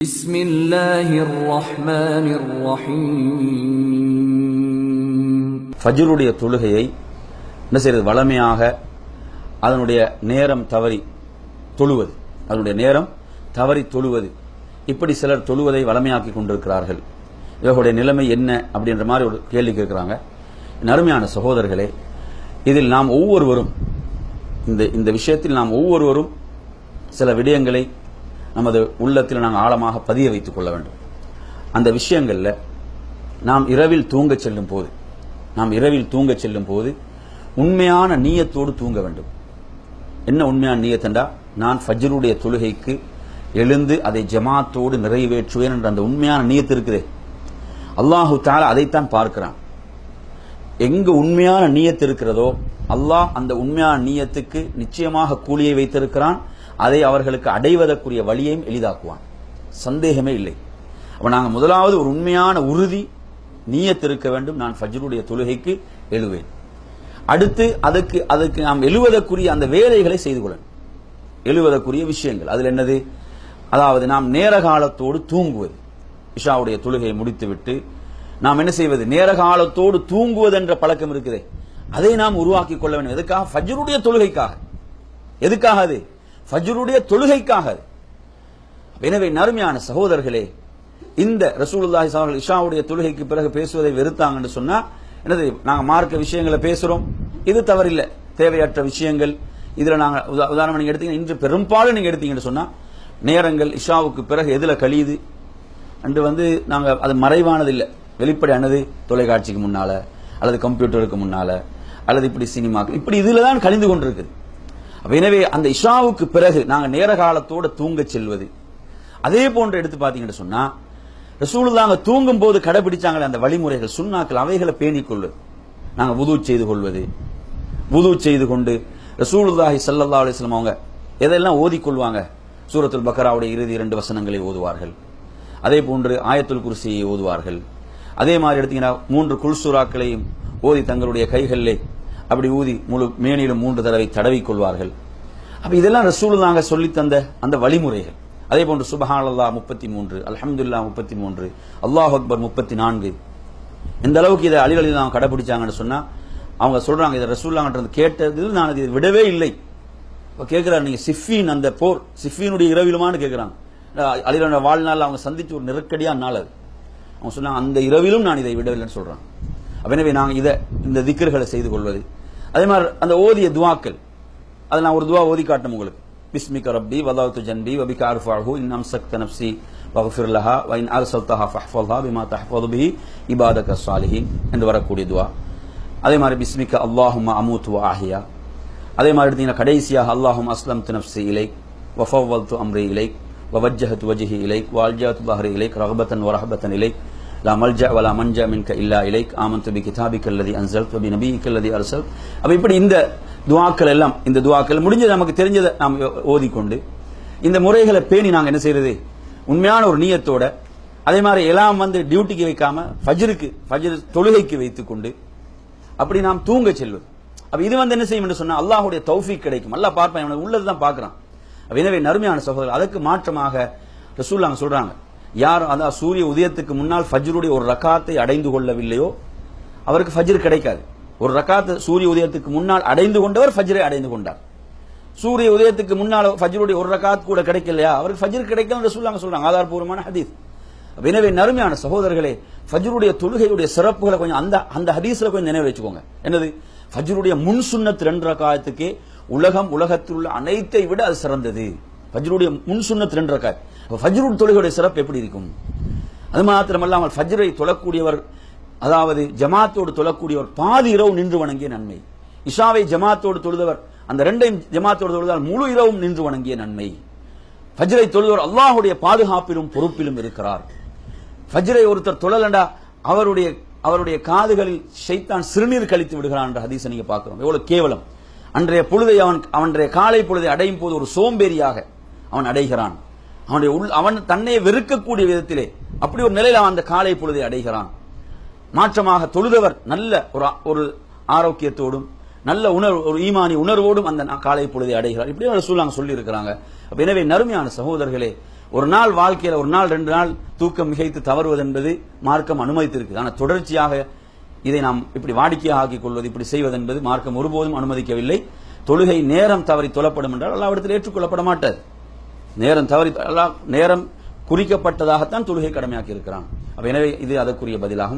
بسم الله الرحمن الرحيم ஃபஜ்ருடைய தொழுகையை என்ன செய்யறது வளமையாக அதனுடைய நேரம் தவறி தொழுவது அதனுடைய நேரம் தவறி தொழுவது இப்படி சிலர் தொழுவதை வளமையாக்கி கொண்டிருக்கிறார்கள் இவர்களுடைய நிலைமை என்ன அப்படின்ற மாதிரி ஒரு கேள்வி கேட்கிறாங்க என் அருமையான சகோதரர்களே இதில் நாம் ஒவ்வொருவரும் இந்த இந்த விஷயத்தில் நாம் ஒவ்வொருவரும் சில விடயங்களை நமது உள்ளத்தில் நாங்கள் ஆழமாக பதிய வைத்துக் கொள்ள வேண்டும். அந்த விஷயங்களில் நாம் இரவில் தூங்கச் செல்லும் போது நாம் இரவில் தூங்கச் செல்லும் போது உண்மையான நீயத்தோடு தூங்க வேண்டும். என்ன உண்மையான நீயத்தண்டா நான் ஃபஜ்ருடைய தொழுகைக்கு எழுந்து அதை ஜமாத்தோடு நிறைவேற்றுவேன் என்ற அந்த உண்மையான நீயத்து இருக்குதே. அல்லாஹு தாலா அதைத்தான் பார்க்கிறான். எங்கு உண்மையான நீயத்து இருக்கிறதோ அல்லாஹ் அந்த உண்மையான நீயத்துக்கு நிச்சயமாக கூலியை வைத்திருக்கிறான். அதை அவர்களுக்கு அடைவதற்குரிய வழியையும் எளிதாக்குவான். சந்தேகமே இல்லை. அப்ப நாங்கள் முதலாவது ஒரு உண்மையான உறுதி நீயத்து இருக்க வேண்டும். நான் ஃபஜ்ருடைய தொழுகைக்கு எழுவேன். அடுத்து அதுக்கு அதுக்கு நாம் எழுவதற்குரிய அந்த வேலைகளை செய்து கொள்ளணும். எழுவதற்குரிய விஷயங்கள். அதில் என்னது? அதாவது நாம் நேர காலத்தோடு தூங்குவது. இஷாவுடைய தொழுகையை முடித்துவிட்டு நாம் என்ன செய்வது? நேர காலத்தோடு தூங்குவது என்ற பழக்கம் இருக்குதே. அதை நாம் உருவாக்கி கொள்ள வேண்டும். எதுக்காக? ஃபஜ்ருடைய தொழுகைக்காக. எதுக்காக அது? ஃபஜ்ருடைய தொழுகைக்காக. எனவே நறுமையான சகோதரர்களே இந்த ரசூலுல்லாஹி ஸல்லல்லாஹு இஷாவுடைய தொழுகைக்கு பிறகு பேசுவதை வெறுத்தாங்கன்னு சொன்னா என்னது நாங்க மார்க்க விஷயங்களை பேசுறோம். இது தவறில்லை. தேவையற்ற விஷயங்கள். இதுல நாங்க உதாரணம் நீங்க எடுத்தீங்க இன்று பெரும்பாலும் நீங்க எடுத்தீங்கன்னு சொன்னா நேரங்கள் இஷாவுக்கு பிறகு எதுல கழியுது? அன்று வந்து நாங்க அது மறைவானது இல்லை வெளிப்படையானது தொலைக்காட்சிக்கு முன்னால அல்லது கம்ப்யூட்டருக்கு முன்னால அல்லது இப்படி சினிமாக்கு இப்படி இதுல தான் கழிந்து கொண்டிருக்குது. எனவே அந்த இஷாவுக்கு பிறகு நாங்கள் நேர காலத்தோட தூங்கச் செல்வது. அதே போன்று எடுத்து பார்த்தீங்கன்னு சொன்னா ரசூலுல்லாங்க தூங்கும் போது கடைபிடிச்சாங்களே அந்த வழிமுறைகள் சுண்ணாக்கள் அவைகளை பேணிக் கொள்வது நாங்க செய்து கொள்வது. வுது செய்து கொண்டு ரசூலுல்லாஹி சல்லா அலைஹி அவங்க எதெல்லாம் ஓதிக்கொள்வாங்க சூரத்துல் பக்கராவுடைய இறுதி இரண்டு வசனங்களை ஓதுவார்கள். அதே போன்று ஆயத்துல் குருசியை ஓதுவார்கள். அதே மாதிரி எடுத்தீங்கன்னா மூன்று குல்சூராக்களையும் ஓதி தங்களுடைய கைகளிலே அப்படி ஊதி முழு மேனிலும் மூன்று தடவை தடவிக் கொள்வார்கள். அப்போ இதெல்லாம் ரசூல் நாங்கள் தந்த அந்த வழிமுறைகள். அதே போன்று சுபஹானல்லாஹ் முப்பத்தி மூன்று அலமதுல்லா முப்பத்தி மூன்று அல்லாஹ் அக்பர் முப்பத்தி நான்கு இந்த அளவுக்கு இதை அழிவழி அலிலாம் கடைபிடிச்சாங்கன்னு சொன்னால் அவங்க சொல்கிறாங்க இதை ரசூல்லாங்கன்றது கேட்டதில் நான் இதை விடவே இல்லை. இப்போ கேட்குறாரு நீங்கள் சிஃபின் அந்த போர் சிஃபினுடைய இரவிலுமான்னு கேட்குறாங்க அலிலோட வாழ்நாள் அவங்க சந்தித்து ஒரு நெருக்கடியான நாள் அது. அவங்க சொன்னாங்க அந்த இரவிலும் நான் இதை விடவில்லைன்னு சொல்கிறாங்க அப்ப எனவே நாங்கள் இதை இந்த திக்கர்களை செய்து கொள்வது. அதே மாதிரி அந்த ஓதிய துவாக்கள். அதை நான் ஒரு துவா ஓதி காட்டணும் உங்களுக்கு பிஸ்மிக ரப்பி வதாவுத்து ஜன்பி வபிக அர்ஃபாஹு இன் அம்சக்த நப்சி வஃபிர் லஹா வ இன் அர்சல்தஹா ஃபஹ்ஃபல்ஹா பிமா தஹ்ஃபது பிஹி இபாதக ஸாலிஹீன் என்று வரக்கூடிய துவா அதே மாதிரி பிஸ்மிக அல்லாஹும்ம அமூத்து வ ஆஹியா அதே மாதிரி எடுத்தீங்கன்னா கடைசியாக அல்லாஹும் அஸ்லம் நப்சி இலைக் வஃபவ்வல்து அம்ரி இலைக் ووجهت وجهي إليك وألجأت ظهري إليك رغبة ورهبة إليك لا ملجأ ولا منجا منك إلا إليك آمنت بكتابك الذي أنزلت وبنبيك الذي أرسلت அப்ப இப்படி இந்த துவாக்கள் எல்லாம் இந்த துவாக்கள் முடிஞ்சது நமக்கு தெரிஞ்சதை நாம் ஓதிக்கொண்டு இந்த முறைகளை பேணி நாங்கள் என்ன செய்யறது உண்மையான ஒரு நீயத்தோட அதே மாதிரி எல்லாம் வந்து டியூட்டிக்கு வைக்காம ஃபஜ்ருக்கு ஃபஜர் தொழுகைக்கு வைத்துக் கொண்டு அப்படி நாம் தூங்க செல்வது. அப்ப இது வந்து என்ன செய்யும் என்று சொன்னா அல்லாஹுடைய தௌஃபிக் கிடைக்கும். அல்லாஹ் பார்ப்பான் இவனை உள்ளதுதான் பார்க்கறான். எனவே நறுமையான சகோதரர் அதற்கு மாற்றமாக ரசூல்லாங்க சொல்றாங்க. யார் அதான் சூரிய உதயத்துக்கு முன்னால் ஃபஜ்ருடைய ஒரு ரக்காத்தை அடைந்து கொள்ளவில்லையோ அவருக்கு ஃபஜ்ர் கிடைக்காது. ஒரு ரக்காத்து சூரிய உதயத்துக்கு முன்னால் அடைந்து கொண்டவர் ஃபஜ்ரை அடைந்து கொண்டார். சூரிய உதயத்துக்கு முன்னால் ஃபஜ்ருடைய ஒரு ரக்காத் கூட கிடைக்கலையா? அவருக்கு ஃபஜ்ர் கிடைக்கல சொல்லாங்க சொல்றாங்க ஆதாரபூர்வமான ஹதீஸ். எனவே நறுமையான சகோதரர்களே ஃபஜ்ருடைய தொழுகையுடைய சிறப்புகளை கொஞ்சம் அந்த அந்த ஹதீஸ்ல கொஞ்சம் நினைவு வச்சுக்கோங்க. என்னது? ஃபஜ்ருடைய முன் சுண்ணத் ரெண்டு ரக்காயத்துக்கே உலகம் உலகத்தில் உள்ள அனைத்தை விட அது சிறந்தது. ஃபஜ்ருடைய முன் சுண்ணத் ரெண்டு ரக்காயத் ஃபஜ்ருடைய தொழுகையுடைய சிறப்பு எப்படி இருக்கும்? அது மாத்திரமல்லாமல் ஃபஜ்ரை தொழக்கூடியவர் அதாவது ஜமாத்தோடு தொழக்கூடியவர் பாதி இரவு நின்று வணங்கிய நன்மை. இஷாவை ஜமாத்தோடு தொழுதவர் அந்த ரெண்டையும் ஜமாத்தோடு தொழுதால் முழு இரவும் நின்று வணங்கிய நன்மை. ஃபஜ்ரை தொழுதவர் அல்லாஹுடைய பாதுகாப்பிலும் பொறுப்பிலும் இருக்கிறார். ஃபஜ்ரை ஒருத்தர் தொழலண்டா அவருடைய அவருடைய காதுகளில் ஷைத்தான் சிறுநீர் கழித்து விடுகிறான் என்ற ஹதீஸை நீங்க பார்க்கிறோம். எவ்வளவு கேவலம். அன்றைய பொழுதை அவன் அவனுடைய காலை பொழுதை அடையும் போது ஒரு சோம்பேறியாக அவன் அடைகிறான். அவனுடைய உள் அவன் தன்னை வெறுக்கக்கூடிய விதத்திலே அப்படி ஒரு நிலையில் அவன் அந்த காலை பொழுதை அடைகிறான். மாற்றமாக தொழுதவர் நல்ல ஒரு ஒரு ஆரோக்கியத்தோடும் நல்ல உணர்வு ஒரு ஈமானி உணர்வோடும் அந்த காலை பொழுதை அடைகிறார். இப்படி ரசூலாங்க சொல்லி இருக்கிறாங்க அப்ப எனவே நறுமையான சகோதரர்களே ஒரு நாள் வாழ்க்கையில ஒரு நாள் ரெண்டு நாள் தூக்கம் மிகைத்து தவறுவது என்பது மார்க்கம் அனுமதித்திருக்கு ஆனால் தொடர்ச்சியாக இதை நாம் இப்படி வாடிக்கையாக ஆக்கிக் கொள்வது இப்படி செய்வது என்பது மார்க்கம் ஒருபோதும் அனுமதிக்கவில்லை. தொழுகை நேரம் தவறி தொழப்படும் என்றால் அல்லாவிடத்தில் ஏற்றுக்கொள்ளப்பட மாட்டாது நேரம் தவறி நேரம் குறிக்கப்பட்டதாகத்தான் தொழுகை கடமையாக்கி இருக்கிறான் அப்ப எனவே இது அதற்குரிய பதிலாகும்.